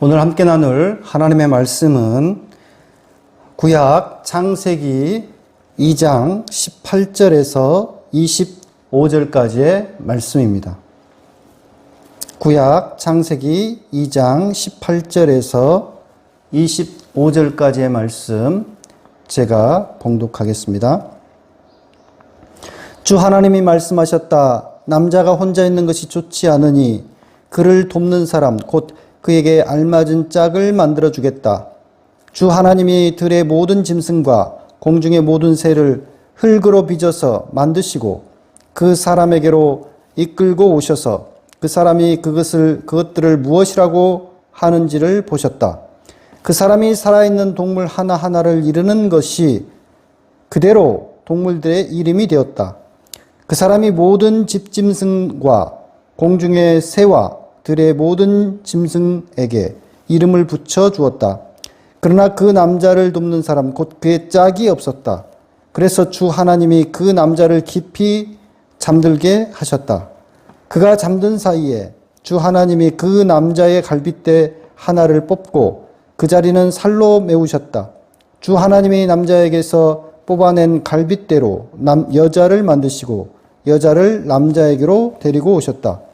오늘 함께 나눌 하나님의 말씀은 구약 창세기 2장 18절에서 25절까지의 말씀입니다. 구약 창세기 2장 18절에서 25절까지의 말씀 제가 봉독하겠습니다. 주 하나님이 말씀하셨다. 남자가 혼자 있는 것이 좋지 않으니 그를 돕는 사람 곧 그에게 알맞은 짝을 만들어 주겠다. 주 하나님이 들의 모든 짐승과 공중의 모든 새를 흙으로 빚어서 만드시고 그 사람에게로 이끌고 오셔서 그 사람이 그것을 그것들을 무엇이라고 하는지를 보셨다. 그 사람이 살아있는 동물 하나하나를 이르는 것이 그대로 동물들의 이름이 되었다. 그 사람이 모든 집짐승과 공중의 새와 들의 모든 짐승에게 이름을 붙여 주었다. 그러나 그 남자를 돕는 사람 곧 그의 짝이 없었다. 그래서 주 하나님이 그 남자를 깊이 잠들게 하셨다. 그가 잠든 사이에 주 하나님이 그 남자의 갈빗대 하나를 뽑고 그 자리는 살로 메우셨다. 주 하나님이 남자에게서 뽑아낸 갈빗대로 남, 여자를 만드시고 여자를 남자에게로 데리고 오셨다.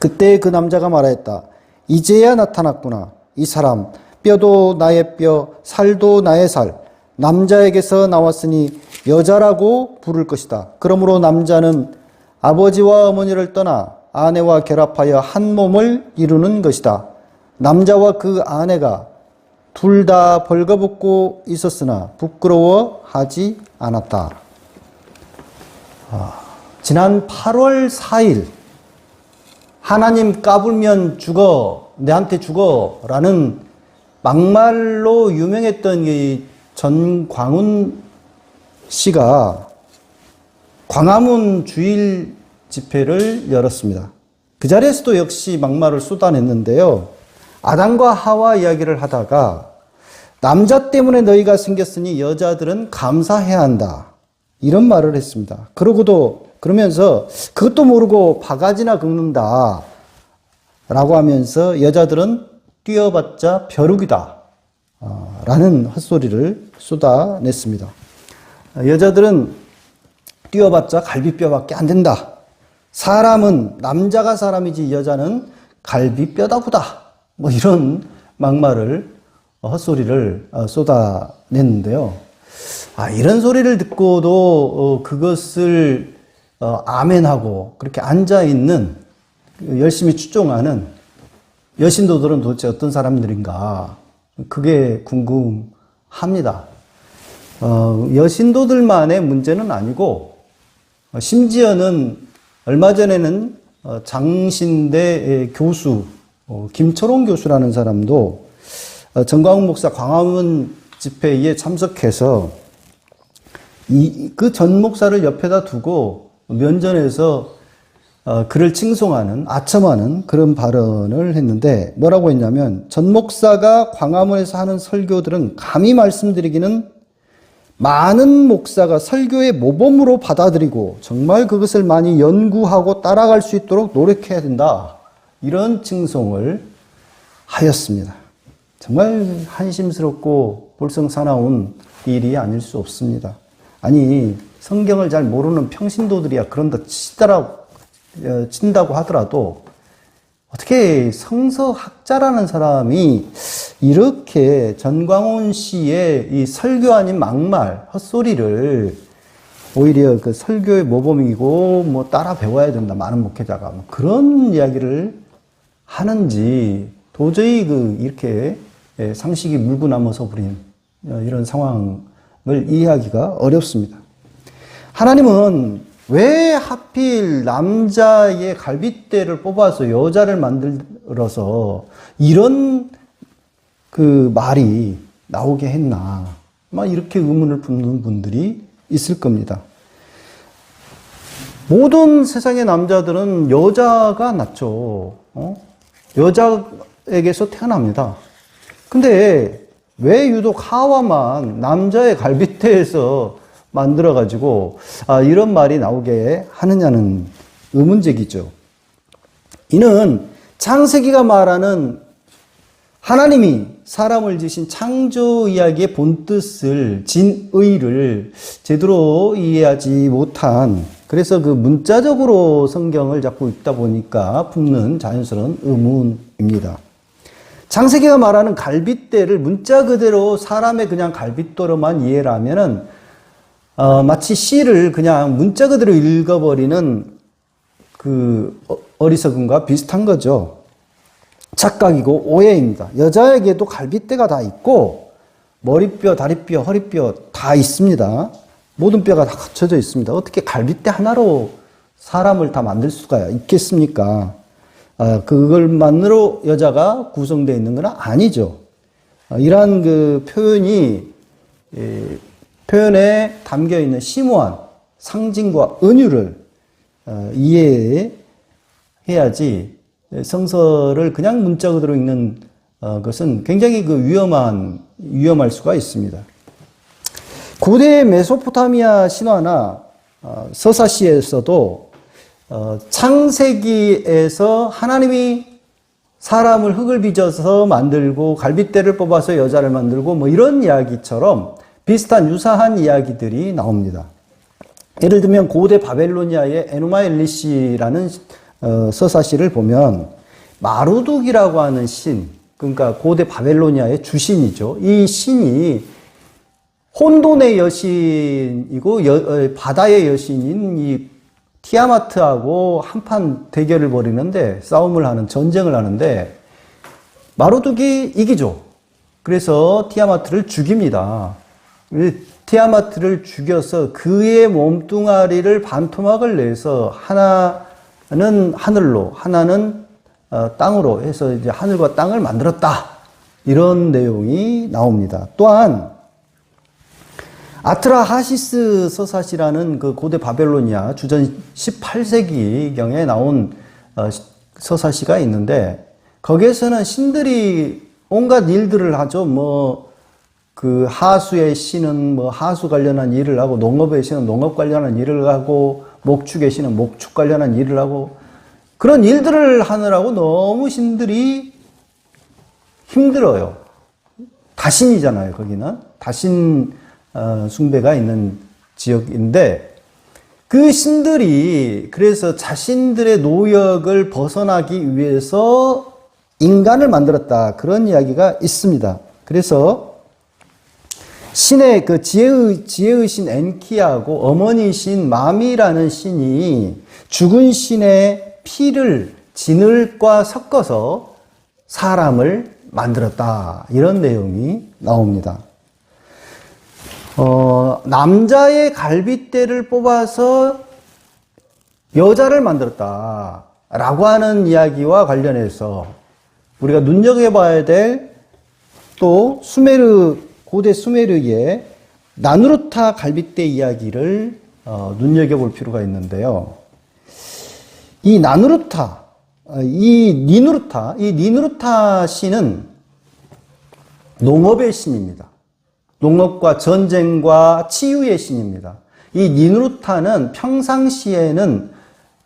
그때 그 남자가 말하였다. 이제야 나타났구나. 이 사람 뼈도 나의 뼈, 살도 나의 살. 남자에게서 나왔으니 여자라고 부를 것이다. 그러므로 남자는 아버지와 어머니를 떠나 아내와 결합하여 한 몸을 이루는 것이다. 남자와 그 아내가 둘 다 벌거벗고 있었으나 부끄러워하지 않았다. 아, 지난 8월 4일 하나님 까불면 죽어 내한테 죽어 라는 막말로 유명했던 이 전광훈 씨가 광화문 주일 집회를 열었습니다. 그 자리에서도 역시 막말을 쏟아냈는데요. 아담과 하와 이야기를 하다가 남자 때문에 너희가 생겼으니 여자들은 감사해야 한다. 이런 말을 했습니다. 그러고도 그러면서 그것도 모르고 바가지나 긁는다. 라고 하면서 여자들은 뛰어봤자 벼룩이다. 어, 라는 헛소리를 쏟아냈습니다. 여자들은 뛰어봤자 갈비뼈밖에 안 된다. 사람은 남자가 사람이지 여자는 갈비뼈다 보다. 뭐 이런 막말을 헛소리를 어, 쏟아냈는데요. 아, 이런 소리를 듣고도 어, 그것을 어, 아멘하고 그렇게 앉아 있는 열심히 추종하는 여신도들은 도대체 어떤 사람들인가? 그게 궁금합니다. 어, 여신도들만의 문제는 아니고 어, 심지어는 얼마 전에는 어, 장신대 교수 어, 김철홍 교수라는 사람도 어, 정광훈 목사 광화문 집회에 참석해서 그 전 목사를 옆에다 두고 면전에서 어, 그를 칭송하는 아첨하는 그런 발언을 했는데 뭐라고 했냐면 전 목사가 광화문에서 하는 설교들은 감히 말씀드리기는 많은 목사가 설교의 모범으로 받아들이고 정말 그것을 많이 연구하고 따라갈 수 있도록 노력해야 된다. 이런 칭송을 하였습니다. 정말 한심스럽고 볼성사나운 일이 아닐 수 없습니다. 아니, 성경을 잘 모르는 평신도들이야 그런다 치더라고, 어, 친다고 하더라도 어떻게 성서학자라는 사람이 이렇게 전광훈 씨의 이 설교 아닌 막말, 헛소리를 오히려 그 설교의 모범이고 뭐 따라 배워야 된다. 많은 목회자가 뭐 그런 이야기를 하는지 도저히 그 이렇게 예, 상식이 물고 남아서 버린 어, 이런 상황을 이해하기가 어렵습니다. 하나님은 왜 하필 남자의 갈빗대를 뽑아서 여자를 만들어서 이런 그 말이 나오게 했나. 막 이렇게 의문을 품는 분들이 있을 겁니다. 모든 세상의 남자들은 여자가 낫죠. 어? 여자에게서 태어납니다. 근데 왜 유독 하와만 남자의 갈빗대에서 만들어가지고 아, 이런 말이 나오게 하느냐는 의문적이죠. 이는 창세기가 말하는 하나님이 사람을 지신 창조 이야기의 본뜻을 진의를 제대로 이해하지 못한 그래서 그 문자적으로 성경을 자꾸 읽다 보니까 품는 자연스러운 의문입니다. 장세기가 말하는 갈빗대를 문자 그대로 사람의 그냥 갈빗도로만 이해를 하면은 어, 마치 시를 그냥 문자 그대로 읽어버리는 그 어- 어리석음과 비슷한 거죠. 착각이고 오해입니다. 여자에게도 갈빗대가 다 있고 머리뼈, 다리뼈, 허리뼈 다 있습니다. 모든 뼈가 다 갖춰져 있습니다. 어떻게 갈빗대 하나로 사람을 다 만들 수가 있겠습니까? 아, 그걸만으로 여자가 구성되어 있는 건 아니죠. 아, 이러한 그 표현이 예, 표현에 담겨 있는 심오한 상징과 은유를 어, 이해해야지 성서를 그냥 문자 그대로 읽는 어, 것은 굉장히 그 위험한 위험할 수가 있습니다. 고대 메소포타미아 신화나 어, 서사시에서도 어, 창세기에서 하나님이 사람을 흙을 빚어서 만들고 갈빗대를 뽑아서 여자를 만들고 뭐 이런 이야기처럼 비슷한 유사한 이야기들이 나옵니다. 예를 들면 고대 바벨로니아의 에누마 엘리시라는 어, 서사시를 보면 마루둑이라고 하는 신, 그러니까 고대 바벨로니아의 주신이죠. 이 신이 혼돈의 여신이고 여- 어, 바다의 여신인 이 티아마트하고 한판 대결을 벌이는데 싸움을 하는 전쟁을 하는데 마루둑이 이기죠. 그래서 티아마트를 죽입니다. 이 티아마트를 죽여서 그의 몸뚱아리를 반토막을 내서 하나는 하늘로 하나는 어, 땅으로 해서 이제 하늘과 땅을 만들었다. 이런 내용이 나옵니다. 또한 아트라하시스 서사시라는 그 고대 바벨로니아 주전 18세기경에 나온 어, 시- 서사시가 있는데 거기에서는 신들이 온갖 일들을 하죠. 뭐 그 하수의 신은 뭐 하수 관련한 일을 하고 농업의 신은 농업 관련한 일을 하고 목축의 신은 목축 관련한 일을 하고 그런 일들을 하느라고 너무 신들이 힘들어요. 다신이잖아요, 거기는. 다신 어, 숭배가 있는 지역인데 그 신들이 그래서 자신들의 노역을 벗어나기 위해서 인간을 만들었다. 그런 이야기가 있습니다. 그래서 신의 그 지혜의, 지혜의 신 엔키하고 어머니 신 마미라는 신이 죽은 신의 피를 진을과 섞어서 사람을 만들었다. 이런 내용이 나옵니다. 어, 남자의 갈빗대를 뽑아서 여자를 만들었다. 라고 하는 이야기와 관련해서 우리가 눈여겨봐야 될 또 수메르, 고대 수메르의 나누르타 갈빗대 이야기를 어, 눈여겨볼 필요가 있는데요. 이 나누르타, 어, 이 니누르타, 이 니누르타 신은 농업의 신입니다. 농업과 전쟁과 치유의 신입니다. 이 니누르타는 평상시에는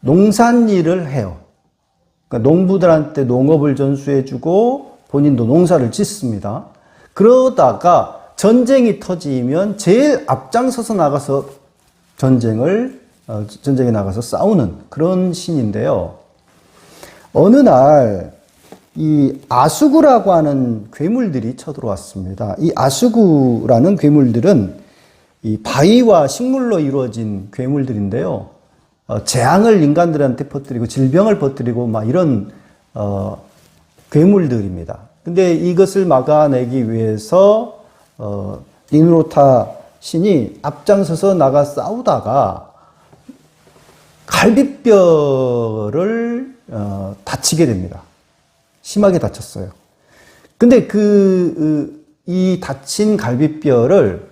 농산 일을 해요. 그러니까 농부들한테 농업을 전수해주고 본인도 농사를 짓습니다. 그러다가 전쟁이 터지면 제일 앞장서서 나가서 전쟁을 어, 전쟁에 나가서 싸우는 그런 신인데요. 어느 날 이 아수구라고 하는 괴물들이 쳐들어왔습니다. 이 아수구라는 괴물들은 이 바위와 식물로 이루어진 괴물들인데요. 어, 재앙을 인간들한테 퍼뜨리고 질병을 퍼뜨리고 막 이런 어, 괴물들입니다. 근데 이것을 막아내기 위해서 어, 니누로타 신이 앞장서서 나가 싸우다가 갈비뼈를 어, 다치게 됩니다. 심하게 다쳤어요. 근데 그, 이 다친 갈비뼈를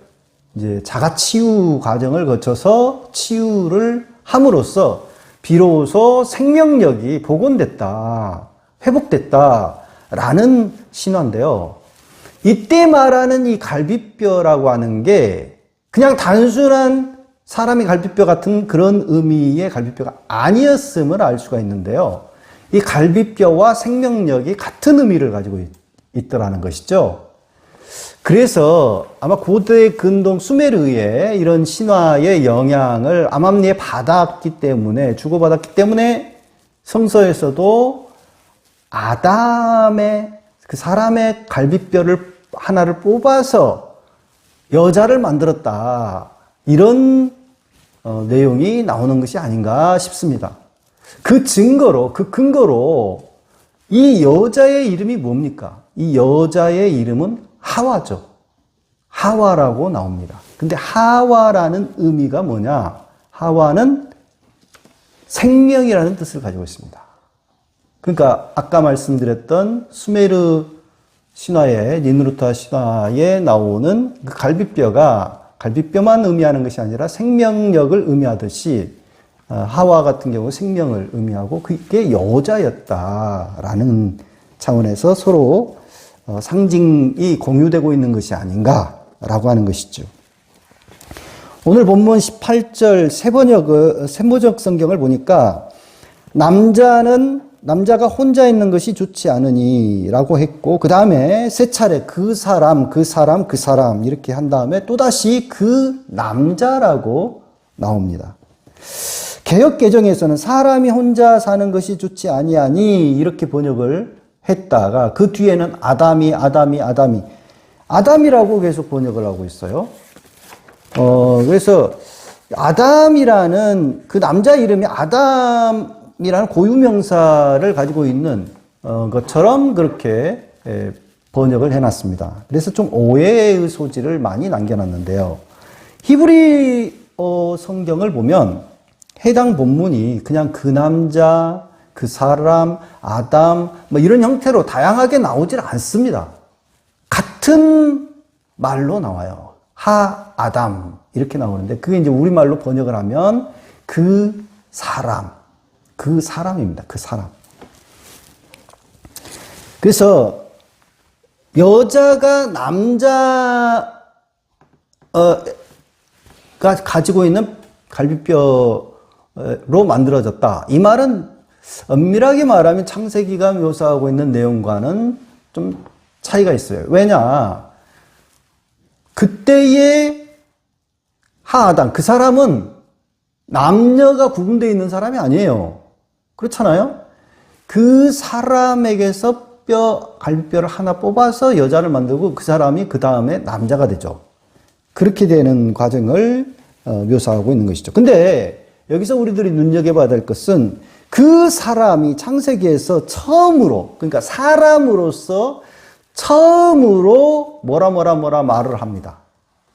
이제 자가 치유 과정을 거쳐서 치유를 함으로써 비로소 생명력이 복원됐다, 회복됐다, 라는 신화인데요. 이때 말하는 이 갈비뼈라고 하는 게 그냥 단순한 사람의 갈비뼈 같은 그런 의미의 갈비뼈가 아니었음을 알 수가 있는데요. 이 갈비뼈와 생명력이 같은 의미를 가지고 있 더라는 것이죠. 그래서 아마 고대 근동 수메르의 이런 신화의 영향을 암암리에 받았기 때문에 주고받았기 때문에 성서에서도 아담의 그 사람의 갈비뼈를 하나를 뽑아서 여자를 만들었다. 이런 어, 내용이 나오는 것이 아닌가 싶습니다. 그 증거로, 그 근거로 이 여자의 이름이 뭡니까? 이 여자의 이름은 하와죠. 하와라고 나옵니다. 근데 하와라는 의미가 뭐냐? 하와는 생명이라는 뜻을 가지고 있습니다. 그러니까 아까 말씀드렸던 수메르 신화에 니누르타 신화에 나오는 그 갈비뼈가 갈비뼈만 의미하는 것이 아니라 생명력을 의미하듯이 어, 하와 같은 경우 생명을 의미하고 그게 여자였다라는 차원에서 서로 어, 상징이 공유되고 있는 것이 아닌가라고 하는 것이죠. 오늘 본문 18절 세번역, 세모적 성경을 보니까 남자는 남자가 혼자 있는 것이 좋지 않으니 라고 했고 그 다음에 세 차례 그 사람 그 사람 그 사람 이렇게 한 다음에 또 다시 그 남자라고 나옵니다. 개혁 개정에서는 사람이 혼자 사는 것이 좋지 아니하니 이렇게 번역을 했다가 그 뒤에는 아담이 아담이 아담이 아담이라고 계속 번역을 하고 있어요. 어 그래서 아담이라는 그 남자 이름이 아담 이라는 고유명사를 가지고 있는 어, 것처럼 그렇게 에, 번역을 해놨습니다. 그래서 좀 오해의 소지를 많이 남겨놨는데요. 히브리 어, 성경을 보면 해당 본문이 그냥 그 남자, 그 사람, 아담, 뭐 이런 형태로 다양하게 나오질 않습니다. 같은 말로 나와요. 하, 아담. 이렇게 나오는데, 그게 이제 우리말로 번역을 하면 그 사람. 그 사람입니다. 그 사람. 그래서 여자가 남자, 어, 가 가지고 있는 갈비뼈로 만들어졌다. 이 말은 엄밀하게 말하면 창세기가 묘사하고 있는 내용과는 좀 차이가 있어요. 왜냐? 그때의 하아당, 그 사람은 남녀가 구분되어 있는 사람이 아니에요. 그렇잖아요? 그 사람에게서 뼈, 갈비뼈를 하나 뽑아서 여자를 만들고 그 사람이 그 다음에 남자가 되죠. 그렇게 되는 과정을 어, 묘사하고 있는 것이죠. 근데 여기서 우리들이 눈여겨봐야 될 것은 그 사람이 창세기에서 처음으로, 그러니까 사람으로서 처음으로 뭐라 뭐라 뭐라 말을 합니다.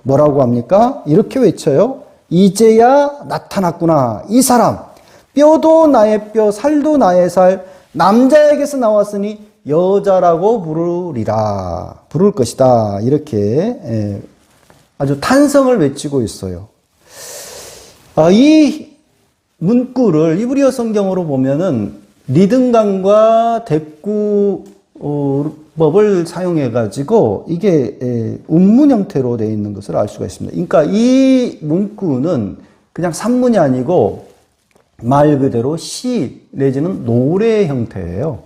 뭐라고 합니까? 이렇게 외쳐요. 이제야 나타났구나. 이 사람. 뼈도 나의 뼈, 살도 나의 살, 남자에게서 나왔으니 여자라고 부르리라. 부를 것이다. 이렇게 예, 아주 탄성을 외치고 있어요. 아, 이 문구를 이브리어 성경으로 보면은 리듬감과 대꾸법을 사용해 가지고 이게 운문 형태로 되어 있는 것을 알 수가 있습니다. 그러니까 이 문구는 그냥 산문이 아니고 말 그대로 시 내지는 노래 형태예요.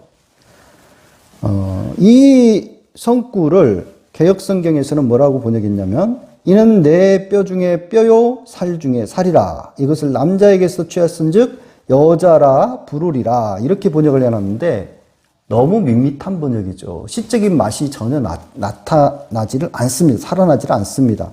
어, 이 성구를 개혁 성경에서는 뭐라고 번역했냐면 이는 내 뼈 중에 뼈요 살 중에 살이라 이것을 남자에게서 취하은즉 여자라 부르리라 이렇게 번역을 해놨는데 너무 밋밋한 번역이죠. 시적인 맛이 전혀 나, 타나지를 않습니다. 살아나지를 않습니다.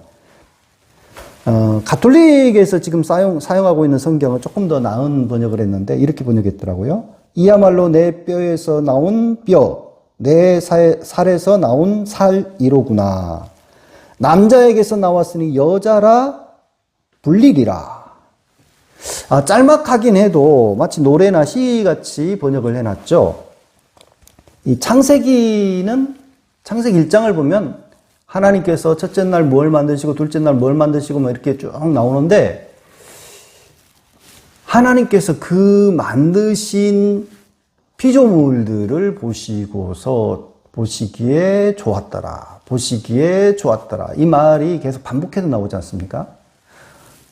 어, 가톨릭에서 지금 사용, 사용하고 있는 성경은 조금 더 나은 번역을 했는데 이렇게 번역했더라고요. 이야말로 내 뼈에서 나온 뼈, 내 살, 살에서 나온 살이로구나. 남자에게서 나왔으니 여자라 불리리라. 아, 짤막하긴 해도 마치 노래나 시 같이 번역을 해놨죠. 이 창세기는 창세기 1장을 보면 하나님께서 첫째 날 뭘 만드시고 둘째 날 뭘 만드시고 뭐 이렇게 쭉 나오는데 하나님께서 그 만드신 피조물들을 보시고서 보시기에 좋았더라. 보시기에 좋았더라. 이 말이 계속 반복해서 나오지 않습니까?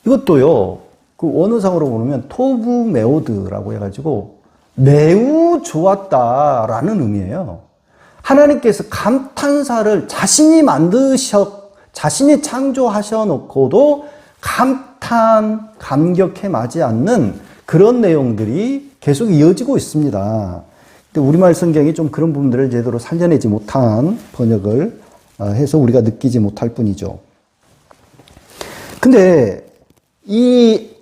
이것도요, 그 원어상으로 보면 토부 메오드라고 해가지고 매우 좋았다라는 의미예요. 하나님께서 감탄사를 자신이 만드셔, 자신이 창조하셔 놓고도 감탄, 감격해 마지 않는 그런 내용들이 계속 이어지고 있습니다. 근데 우리말 성경이 좀 그런 부분들을 제대로 살려내지 못한 번역을 어, 해서 우리가 느끼지 못할 뿐이죠. 근데 이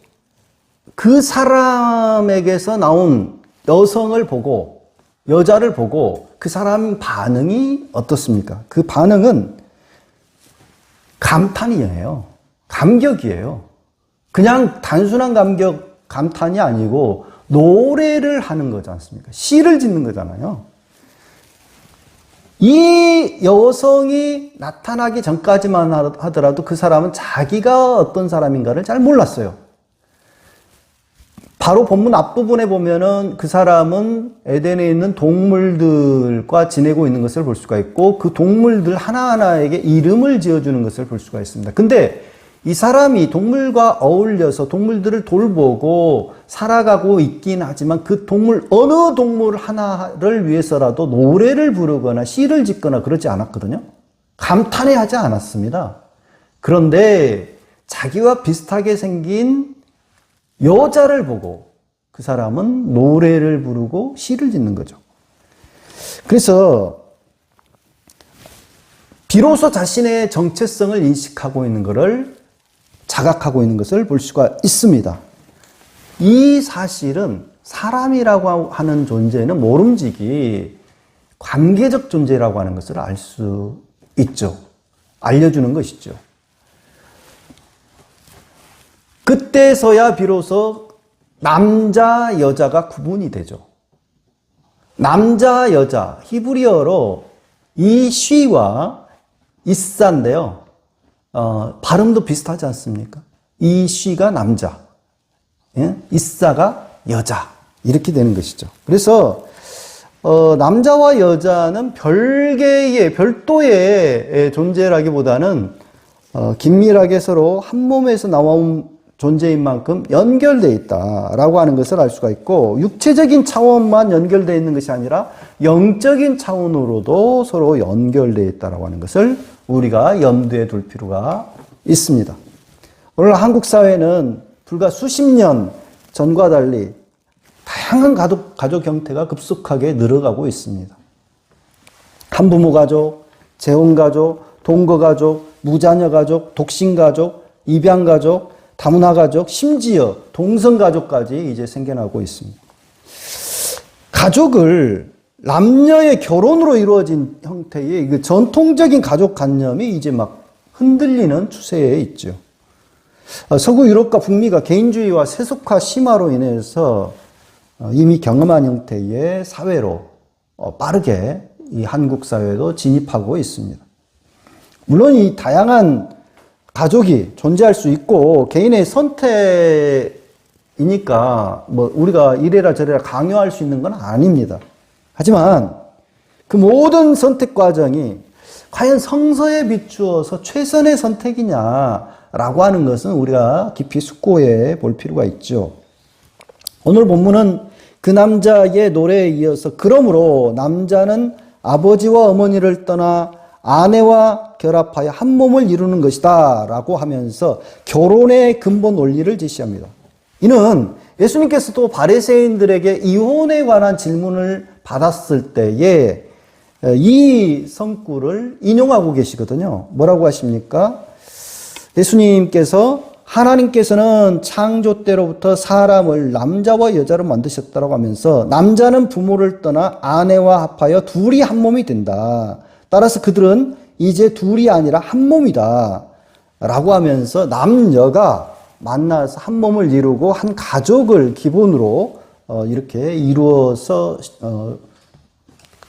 그 사람에게서 나온 여성을 보고 여자를 보고 그 사람 반응이 어떻습니까? 그 반응은 감탄이에요. 감격이에요. 그냥 단순한 감격, 감탄이 아니고 노래를 하는 거지 않습니까? 시를 짓는 거잖아요. 이 여성이 나타나기 전까지만 하더라도 그 사람은 자기가 어떤 사람인가를 잘 몰랐어요. 바로 본문 앞부분에 보면은 그 사람은 에덴에 있는 동물들과 지내고 있는 것을 볼 수가 있고 그 동물들 하나하나에게 이름을 지어주는 것을 볼 수가 있습니다. 근데 이 사람이 동물과 어울려서 동물들을 돌보고 살아가고 있긴 하지만 그 동물, 어느 동물 하나를 위해서라도 노래를 부르거나 시를 짓거나 그러지 않았거든요. 감탄해 하지 않았습니다. 그런데 자기와 비슷하게 생긴 여자를 보고 그 사람은 노래를 부르고 시를 짓는 거죠. 그래서 비로소 자신의 정체성을 인식하고 있는 것을 자각하고 있는 것을 볼 수가 있습니다. 이 사실은 사람이라고 하는 존재는 모름지기 관계적 존재라고 하는 것을 알 수 있죠. 알려주는 것이죠. 그때서야 비로소 남자, 여자가 구분이 되죠. 남자, 여자, 히브리어로 이 쉬와 이사인데요. 어, 발음도 비슷하지 않습니까? 이 쉬가 남자, 예? 이사가 여자 이렇게 되는 것이죠. 그래서 어, 남자와 여자는 별개의 별도의 존재라기보다는 어, 긴밀하게 서로 한 몸에서 나온 존재인 만큼 연결되어 있다라고 하는 것을 알 수가 있고 육체적인 차원만 연결되어 있는 것이 아니라 영적인 차원으로도 서로 연결되어 있다라고 하는 것을 우리가 염두에 둘 필요가 있습니다. 오늘 한국 사회는 불과 수십 년 전과 달리 다양한 가족, 가족 형태가 급속하게 늘어가고 있습니다. 한부모 가족, 재혼 가족, 동거 가족, 무자녀 가족, 독신 가족, 입양 가족, 다문화 가족, 심지어 동성 가족까지 이제 생겨나고 있습니다. 가족을 남녀의 결혼으로 이루어진 형태의 그 전통적인 가족 관념이 이제 막 흔들리는 추세에 있죠. 어, 서구 유럽과 북미가 개인주의와 세속화 심화로 인해서 어, 이미 경험한 형태의 사회로 어, 빠르게 이 한국 사회도 진입하고 있습니다. 물론 이 다양한 가족이 존재할 수 있고 개인의 선택이니까 뭐 우리가 이래라 저래라 강요할 수 있는 건 아닙니다. 하지만 그 모든 선택 과정이 과연 성서에 비추어서 최선의 선택이냐라고 하는 것은 우리가 깊이 숙고해 볼 필요가 있죠. 오늘 본문은 그 남자의 노래에 이어서 그러므로 남자는 아버지와 어머니를 떠나 아내와 결합하여 한 몸을 이루는 것이다 라고 하면서 결혼의 근본 원리를 제시합니다. 이는 예수님께서도 바리새인들에게 이혼에 관한 질문을 받았을 때에 이 성구를 인용하고 계시거든요. 뭐라고 하십니까? 예수님께서 하나님께서는 창조 때로부터 사람을 남자와 여자로 만드셨다고 하면서 남자는 부모를 떠나 아내와 합하여 둘이 한 몸이 된다. 따라서 그들은 이제 둘이 아니라 한 몸이다. 라고 하면서 남녀가 만나서 한 몸을 이루고 한 가족을 기본으로 어, 이렇게 이루어서 어,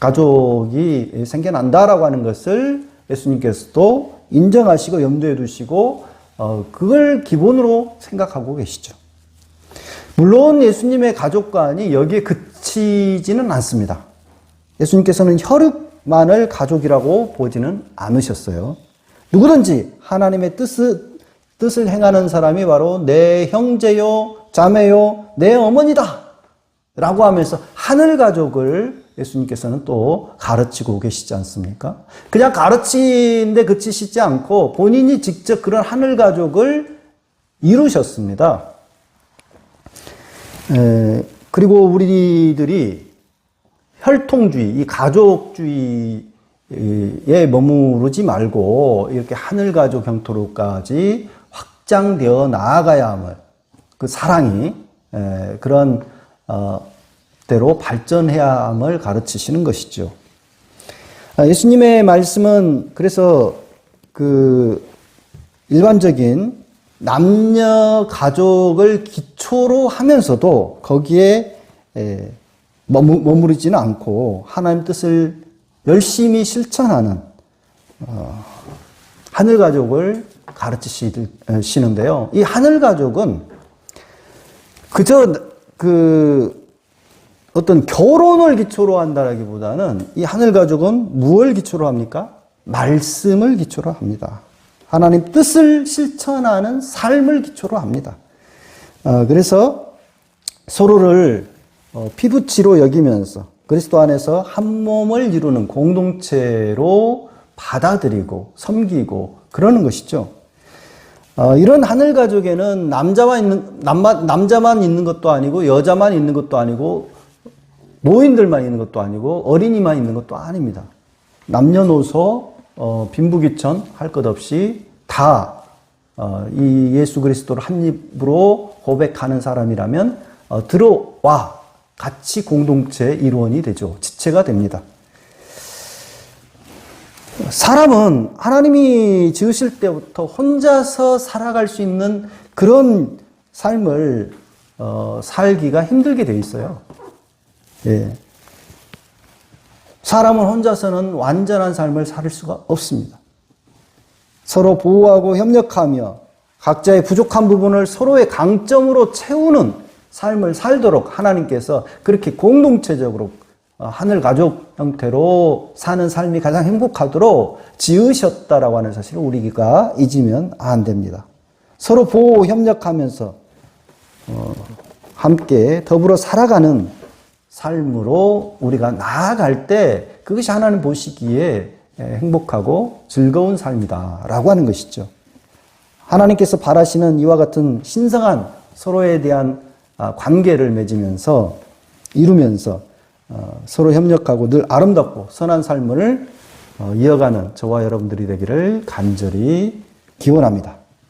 가족이 생겨난다라고 하는 것을 예수님께서도 인정하시고 염두에 두시고 어, 그걸 기본으로 생각하고 계시죠. 물론 예수님의 가족관이 여기에 그치지는 않습니다. 예수님께서는 혈육 만을 가족이라고 보지는 않으셨어요. 누구든지 하나님의 뜻을, 뜻을 행하는 사람이 바로 내 형제요, 자매요, 내 어머니다. 라고 하면서 하늘 가족을 예수님께서는 또 가르치고 계시지 않습니까? 그냥 가르치는데 그치시지 않고 본인이 직접 그런 하늘 가족을 이루셨습니다. 에, 그리고 우리들이 혈통주의, 이 가족주의에 머무르지 말고 이렇게 하늘 가족 형태로까지 확장되어 나아가야 함을 그 사랑이 에, 그런 어, 대로 발전해야 함을 가르치시는 것이죠. 아, 예수님의 말씀은 그래서 그 일반적인 남녀 가족을 기초로 하면서도 거기에 에, 머무, 머무르지는 않고 하나님 뜻을 열심히 실천하는 어, 하늘 가족을 가르치시는데요. 이 하늘 가족은 그저 그 어떤 결혼을 기초로 한다라기보다는 이 하늘 가족은 무엇을 기초로 합니까? 말씀을 기초로 합니다. 하나님 뜻을 실천하는 삶을 기초로 합니다. 어, 그래서 서로를 어, 피부치로 여기면서 그리스도 안에서 한 몸을 이루는 공동체로 받아들이고 섬기고 그러는 것이죠. 어, 이런 하늘 가족에는 남자만 있는 남만, 남자만 있는 것도 아니고 여자만 있는 것도 아니고 노인들만 있는 것도 아니고 어린이만 있는 것도 아닙니다. 남녀노소 어, 빈부귀천 할 것 없이 다 어, 이 예수 그리스도를 한 입으로 고백하는 사람이라면 어, 들어와 같이 공동체 일원이 되죠. 지체가 됩니다. 사람은 하나님이 지으실 때부터 혼자서 살아갈 수 있는 그런 삶을 어, 살기가 힘들게 돼 있어요. 예. 사람은 혼자서는 완전한 삶을 살 수가 없습니다. 서로 보호하고 협력하며 각자의 부족한 부분을 서로의 강점으로 채우는 삶을 살도록 하나님께서 그렇게 공동체적으로 어, 하늘 가족 형태로 사는 삶이 가장 행복하도록 지으셨다라고 하는 사실을 우리가 잊으면 안 됩니다. 서로 보호 협력하면서 어, 함께 더불어 살아가는 삶으로 우리가 나아갈 때 그것이 하나님 보시기에 행복하고 즐거운 삶이다라고 하는 것이죠. 하나님께서 바라시는 이와 같은 신성한 서로에 대한 아, 관계를 맺으면서 이루면서 어, 서로 협력하고 늘 아름답고 선한 삶을 어, 이어가는 저와 여러분들이 되기를 간절히 기원합니다.